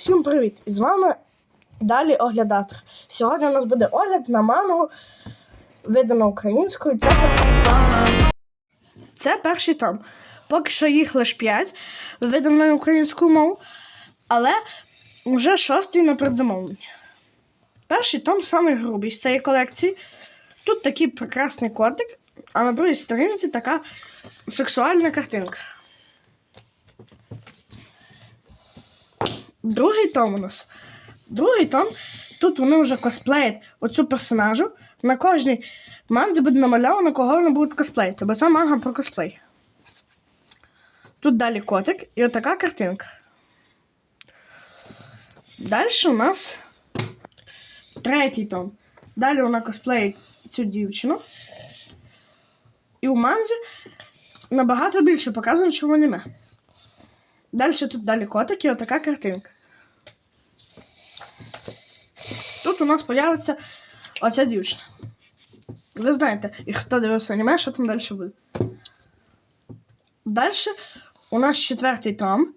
Всім привіт! І з вами далі оглядатор. Сьогодні у нас буде огляд на мангу, видано українською. Це, це перший том. Поки що їх лише 5, видано українською мовою, але вже шостий на предзамовлення. Перший том самий грубий з цієї колекції. Тут такий прекрасний котик, а на другій сторінці така сексуальна картинка. Другий том у нас. Другий том. Тут вони вже косплеять оцю персонажу. На кожній манзі буде намальовано, кого вони будуть косплеїти, бо це манга про косплей. Тут далі котик і отака картинка. Далі у нас третій том. Далі вона косплеїть цю дівчину. І у манзі набагато більше показано, чого аніме. Далі тут далі котик і отака картинка. Тут у нас появиться оця дівчина. Ви знаєте, і хто дивився аніме, що там далі буде. Далі у нас четвертий том.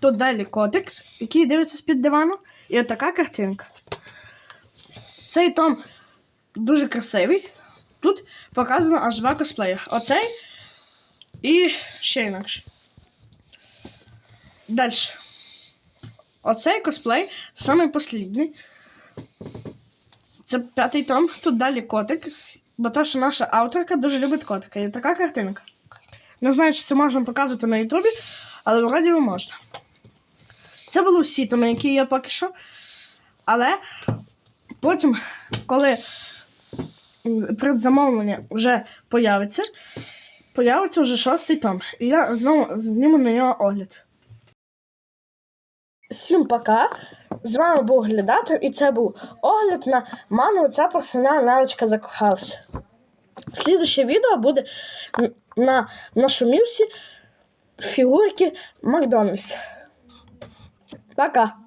Тут далі котик, який дивиться з-під дивану, і отака картинка. Цей том дуже красивий. Тут показано аж два косплеї. Оцей і ще інакше. Далі. Оцей косплей самий послідний. Це п'ятий том. Тут далі котик. Бо то, що наша авторка дуже любить котика. І така картинка. Не знаю, чи це можна показувати на Ютубі, але вроді би можна. Це були всі томи, які є поки що. Але потім, коли предзамовлення вже появиться, появиться вже шостий том. І я знову зніму на нього огляд. Всім пока. З вами був глядатор, і це був огляд на ману ця персональна Лялечка закохався. Слідуще відео буде на на нашумівці фігурки Макдональдс. Пока.